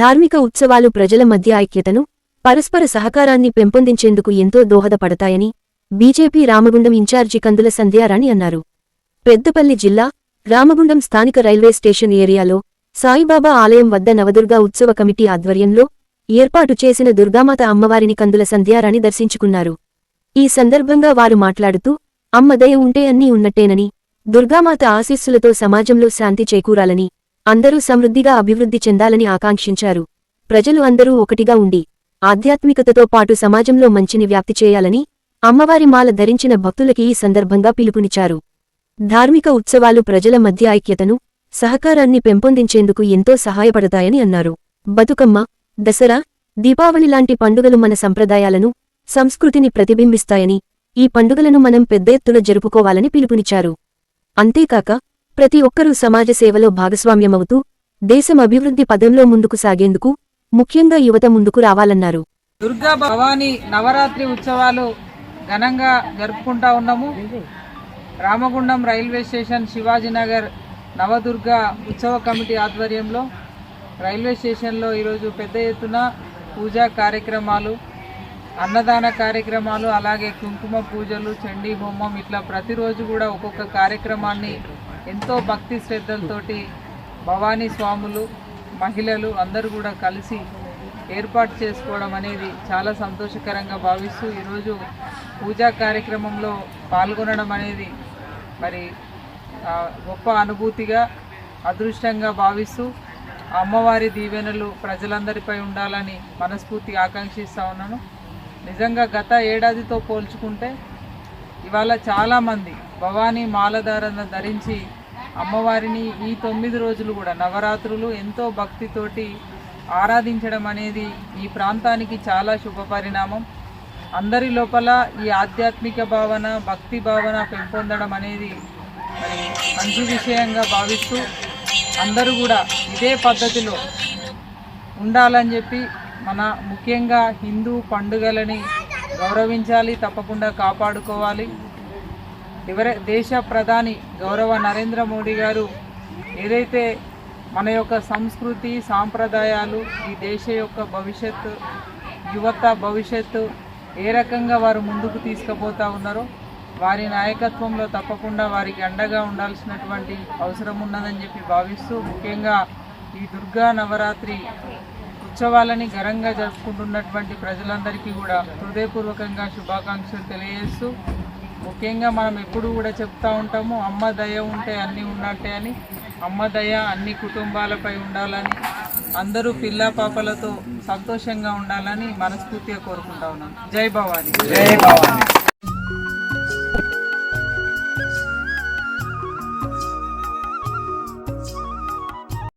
ధార్మిక ఉత్సవాలు ప్రజల మధ్య ఐక్యతను పరస్పర సహకారాన్ని పెంపొందించేందుకు ఎంతో దోహదపడతాయని బీజేపీ రామగుండం ఇన్ఛార్జి కందుల సంధ్యారాణి అన్నారు. పెద్దపల్లి జిల్లా రామగుండం స్థానిక రైల్వే స్టేషన్ ఏరియాలో సాయిబాబా ఆలయం వద్ద నవదుర్గా ఉత్సవ కమిటీ ఆధ్వర్యంలో ఏర్పాటు చేసిన దుర్గామాత అమ్మవారిని కందుల సంధ్యారాణి దర్శించుకున్నారు. ఈ సందర్భంగా వారు మాట్లాడుతూ అమ్మ దయ ఉంటే అన్నీ ఉన్నట్టేనని దుర్గామాత ఆశీస్సులతో సమాజంలో శాంతి చేకూరాలని అందరూ సమృద్ధిగా అభివృద్ధి చెందాలని ఆకాంక్షించారు. ప్రజలు అందరూ ఒకటిగా ఉండి ఆధ్యాత్మికతతో పాటు సమాజంలో మంచిని వ్యాప్తి చేయాలని అమ్మవారి మాల ధరించిన భక్తులకి ఈ సందర్భంగా పిలుపునిచ్చారు. ధార్మిక ఉత్సవాలు ప్రజల మధ్య ఐక్యతను సహకారాన్ని పెంపొందించేందుకు ఎంతో సహాయపడతాయని అన్నారు. బతుకమ్మ దసరా దీపావళి లాంటి పండుగలు మన సంప్రదాయాలను సంస్కృతిని ప్రతిబింబిస్తాయని ఈ పండుగలను మనం పెద్ద ఎత్తున జరుపుకోవాలని పిలుపునిచ్చారు. అంతేకాక ప్రతి ఒక్కరూ సమాజ సేవలో భాగస్వామ్యమవుతూ దేశం అభివృద్ధి పదంలో ముందుకు సాగేందుకు ముఖ్యంగా యువత ముందుకు రావాలన్నారు. దుర్గా భవాని నవరాత్రి ఉత్సవాలు ఘనంగా జరుపుకుంటా ఉన్నాము. రామగుండం రైల్వే స్టేషన్ శివాజీనగర్ నవదుర్గ ఉత్సవ కమిటీ ఆధ్వర్యంలో రైల్వే స్టేషన్లో ఈరోజు పెద్ద ఎత్తున పూజా కార్యక్రమాలు అన్నదాన కార్యక్రమాలు అలాగే కుంకుమ పూజలు చండీ హోమం ఇట్లా ప్రతిరోజు కూడా ఒక్కొక్క కార్యక్రమాన్ని ఎంతో భక్తి శ్రద్ధలతోటి భవానీ స్వాములు మహిళలు అందరూ కూడా కలిసి ఏర్పాటు చేసుకోవడం అనేది చాలా సంతోషకరంగా భావిస్తూ ఈరోజు పూజా కార్యక్రమంలో పాల్గొనడం అనేది మరి గొప్ప అనుభూతిగా అదృష్టంగా భావిస్తూ అమ్మవారి దీవెనలు ప్రజలందరిపై ఉండాలని మనస్ఫూర్తిగా ఆకాంక్షిస్తూ ఉన్నాను. నిజంగా గత ఏడాదితో పోల్చుకుంటే ఇవాళ చాలామంది భవానీ మాలధారణ ధరించి అమ్మవారిని ఈ తొమ్మిది రోజులు కూడా నవరాత్రులు ఎంతో భక్తితోటి ఆరాధించడం అనేది ఈ ప్రాంతానికి చాలా శుభ పరిణామం. అందరి లోపల ఈ ఆధ్యాత్మిక భావన భక్తి భావన పెంపొందడం అనేది మరి మంచి విషయంగా భావిస్తూ అందరూ కూడా ఇదే పద్ధతిలో ఉండాలని చెప్పి మన ముఖ్యంగా హిందూ పండుగలని గౌరవించాలి తప్పకుండా కాపాడుకోవాలి. దేశ ప్రధాని గౌరవ నరేంద్ర మోడీ గారు ఏదైతే మన యొక్క సంస్కృతి సాంప్రదాయాలు ఈ దేశ యొక్క భవిష్యత్తు యువత భవిష్యత్తు ఏ రకంగా వారు ముందుకు తీసుకుపోతా ఉన్నారో వారి నాయకత్వంలో తప్పకుండా వారికి అండగా ఉండాల్సినటువంటి అవసరం ఉన్నదని చెప్పి భావిస్తూ ముఖ్యంగా ఈ దుర్గా నవరాత్రి ఉత్సవాలని ఘనంగా జరుపుకుంటున్నటువంటి ప్రజలందరికీ కూడా హృదయపూర్వకంగా శుభాకాంక్షలు తెలియజేస్తూ ముఖ్యంగా మనం ఎప్పుడు కూడా చెప్తా ఉంటాము అమ్మ దయ ఉంటే అన్నీ ఉన్నట్టే అని. అమ్మ దయ అన్ని కుటుంబాలపై ఉండాలని అందరూ పిల్ల పాపలతో సంతోషంగా ఉండాలని మనస్ఫూర్తిగా కోరుకుంటా ఉన్నాను. జై భవాని.